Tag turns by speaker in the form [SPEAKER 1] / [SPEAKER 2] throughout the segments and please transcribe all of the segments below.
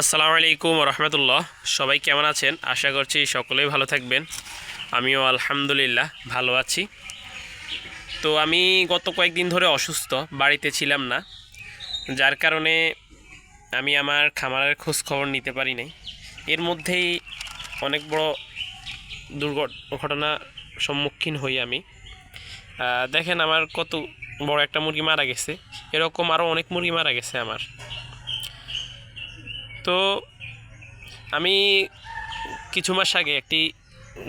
[SPEAKER 1] আসসালামু আলাইকুম রহমতুল্লাহ। সবাই কেমন আছেন? আশা করছি সকলেই ভালো থাকবেন। আমিও আলহামদুলিল্লাহ ভালো আছি। তো আমি গত কয়েকদিন ধরে অসুস্থ, বাড়িতে ছিলাম না। যার কারণে আমি আমার খামারের খোঁজ খবর নিতে পারি নাই। এর মধ্যেই অনেক বড় দুর্ঘটনা সম্মুখীন হই আমি। দেখেন আমার কত বড় একটা মুরগি মারা গেছে। এরকম আরও অনেক মুরগি মারা গেছে আমার। তো আমি কিছু মাস আগে একটি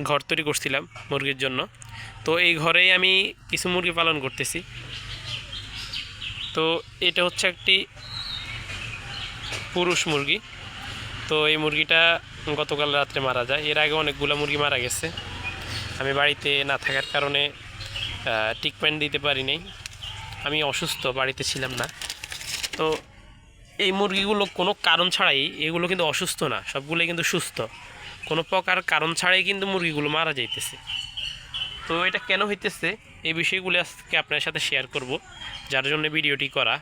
[SPEAKER 1] ঘর তৈরি করছিলাম মুরগির জন্য। তো এই ঘরেই আমি কিছু মুরগি পালন করতেছি। তো এটা হচ্ছে একটি পুরুষ মুরগি। তো এই মুরগিটা গতকাল রাত্রে মারা যায়। এর আগে অনেকগুলো মুরগি মারা গেছে। আমি বাড়িতে না থাকার কারণে ট্রিটমেন্ট দিতে পারি নাই। আমি অসুস্থ, বাড়িতে ছিলাম না। তো এই মুরগিগুলো কোনো কারণ ছাড়াই এগুলো কিন্তু অসুস্থ না, সবগুলোই কিন্তু সুস্থ। কোনো প্রকার কারণ ছাড়াই কিন্তু মুরগিগুলো মারা যাইতেছে। তো এটা কেন হইতেছে? এই বিষয়গুলো আজকে আপনার সাথে শেয়ার করব, যার জন্য ভিডিওটি করা,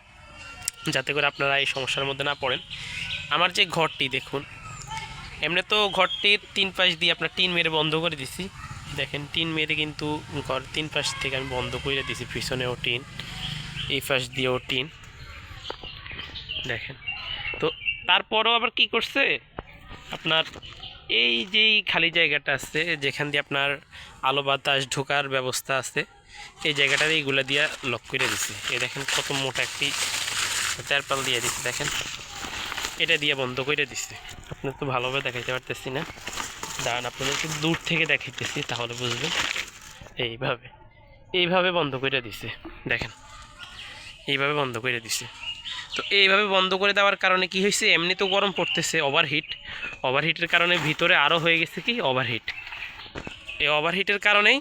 [SPEAKER 1] যাতে করে আপনারা এই সমস্যার মধ্যে না পড়েন। আমার যে ঘরটি দেখুন, এমনি তো ঘরটির তিন পাশ দিয়ে আপনার টিন মেরে বন্ধ করে দিছি। দেখেন, টিন মেরে কিন্তু ঘর তিন পাশ থেকে আমি বন্ধ করে দিছি, পিছনেও টিন, এই পাশ দিয়েও টিন। দেখেন। তো তারপরও আবার কি করছে? আপনার এই যেই খালি জায়গাটা আছে, যেখান দিয়ে আপনার আলো বাতাস ঢোকার ব্যবস্থা আছে, এই জায়গাটাতে এইগুলা দিয়ে লক করে দিছে। এই দেখেন কত মোটা একটি তেরপাল দিয়ে দিচ্ছে দেখেন। এটা দিয়ে বন্ধ করে দিচ্ছে আপনার তো ভালোভাবে দেখাইতে পারতেছি না। দাঁড়ান, আপনাদের একটু দূর থেকে দেখাইতেছি, তাহলে বুঝবেন। এইভাবে। এইভাবে বন্ধ করে দিছে, দেখেন। এইভাবে বন্ধ করে দিছে। তো এইভাবে বন্ধ করে দেওয়ার কারণে কি হয়েছে? এমনি তো গরম পড়তেছে ওভারহিট ওভারহিটের কারণে ভিতরে আরও হয়ে গেছে কি? ওভারহিট এই ওভারহিটের কারণেই,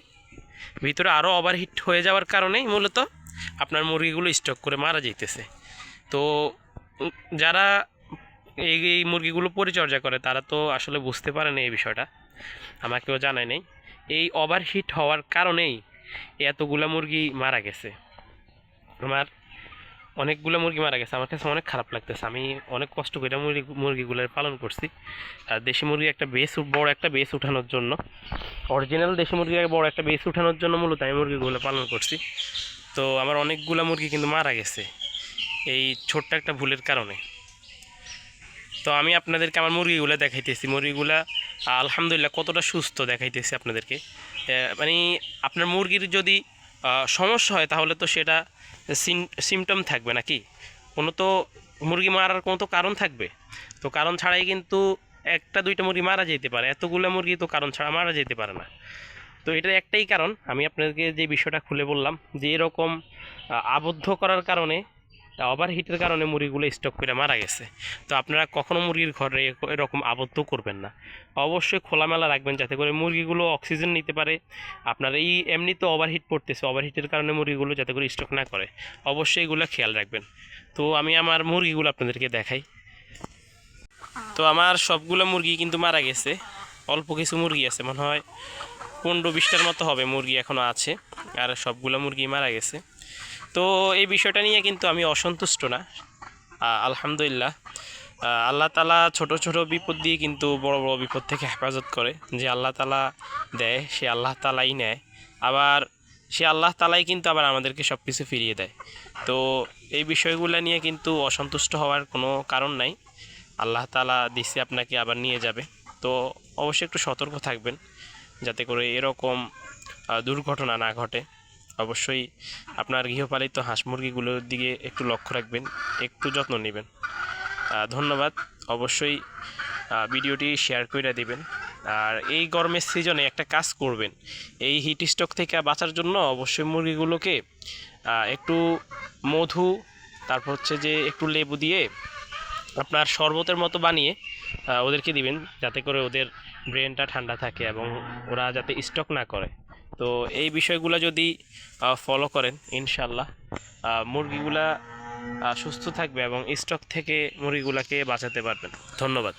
[SPEAKER 1] ভিতরে আরও ওভারহিট হয়ে যাওয়ার কারণেই মূলত আপনার মুরগিগুলো স্টক করে মারা যেতেছে তো যারা এই এই মুরগিগুলো পরিচর্যা করে, তারা তো আসলে বুঝতে পারে না এই বিষয়টা। আমাকেও জানায় নেই। এই ওভারহিট হওয়ার কারণেই এতগুলা মুরগি মারা গেছে। আমার অনেকগুলো মুরগি মারা গেছে। আমার কাছে অনেক খারাপ লাগতেছে। আমি অনেক কষ্ট করে মুরগি, মুরগিগুলো পালন করছি। আর দেশি মুরগি একটা বেস বড় একটা বেস উঠানোর জন্য। অরিজিনাল দেশি মুরগি বড় একটা বেস উঠানোর জন্য মূলত আমি মুরগিগুলো পালন করছি। তো আমার অনেকগুলো মুরগি কিন্তু মারা গেছে। এই ছোট্ট একটা ভুলের কারণে। তো আমি আপনাদেরকে আমার মুরগিগুলো দেখাইতেছি। মুরগিগুলা, আলহামদুলিল্লাহ, কতটা সুস্থ দেখাইতেছি আপনাদেরকে। মানে আপনার মুরগির যদি সমস্যা হয় তাহলে তো সেটা সিমটম থাকবে নাকি? কোনো তো মুরগি মারার কোনো তো কারণ থাকবে। তো কারণ ছাড়াই কিন্তু একটা দুইটা মুরগি মারা যেতে পারে। এতগুলো মুরগি তো কারণ ছাড়া মারা যেতে পারে না। তো এটার একটাই কারণ। আমি আপনাদেরকে যে বিষয়টা খুলে বললাম যে এরকম আবদ্ধ করার কারণে ওভার হিটের কারণে মুরগিগুলো স্টক করে মারা গেছে। তো আপনারা কখনো মুরগির ঘরে এরকম আবদ্ধ করবেন না। অবশ্যই খোলামেলা রাখবেন যাতে করে মুরগিগুলো অক্সিজেন নিতে পারে। আপনার এই এমনি তো ওভারহিট পড়তেছে ওভারহিটের কারণে মুরগিগুলো যাতে করে স্টক না করে। অবশ্যই এগুলো খেয়াল রাখবেন। তো আমি আমার মুরগিগুলো আপনাদেরকে দেখাই। তো আমার সবগুলো মুরগি কিন্তু মারা গেছে। অল্প কিছু মুরগি আছে, মনে হয় পনেরো বিশটার মতো হবে মুরগি এখনও আছে। আর সবগুলো মুরগি মারা গেছে। তো এই বিষয়টা নিয়ে কিন্তু আমি অসন্তুষ্ট না। আলহামদুলিল্লাহ। আল্লাহ তালা ছোট ছোট বিপদ দিয়ে কিন্তু বড় বড় বিপদ থেকে হেফাজত করে যে আল্লাহ তালা দেয়, সে আল্লাহ তালাই নেয়। আবার সে আল্লাহ তালাই কিন্তু আবার আমাদেরকে সব কিছু ফিরিয়ে দেয়। তো এই বিষয়গুলো নিয়ে কিন্তু অসন্তুষ্ট হওয়ার কোনো কারণ নাই। আল্লাহ তালা দিছে আপনাকে আবার নিয়ে যাবে। তো অবশ্যই একটু সতর্ক থাকবেন যাতে করে এরকম দুর্ঘটনা না ঘটে। অবশ্যই আপনার গৃহপালিত হাঁস মুরগিগুলোর দিকে একটু লক্ষ্য রাখবেন, একটু যত্ন নেবেন। ধন্যবাদ। অবশ্যই ভিডিওটি শেয়ার করে দিবেন। আর এই গরমের সিজনে একটা কাজ করবেন, এই হিট স্ট্রোক থেকে বাঁচার জন্য অবশ্যই মুরগিগুলোকে একটু মধু, তারপর হচ্ছে যে একটু লেবু দিয়ে আপনার শরবতের মতো বানিয়ে ওদেরকে দিবেন, যাতে করে ওদের ব্রেনটা ঠান্ডা থাকে এবং ওরা যাতে স্টক না করে। তো এই বিষয়গুলো যদি ফলো করেন ইনশাল্লাহ মুরগিগুলা সুস্থ থাকবে এবং স্টক থেকে মুরগিগুলাকে বাঁচাতে পারবেন। ধন্যবাদ।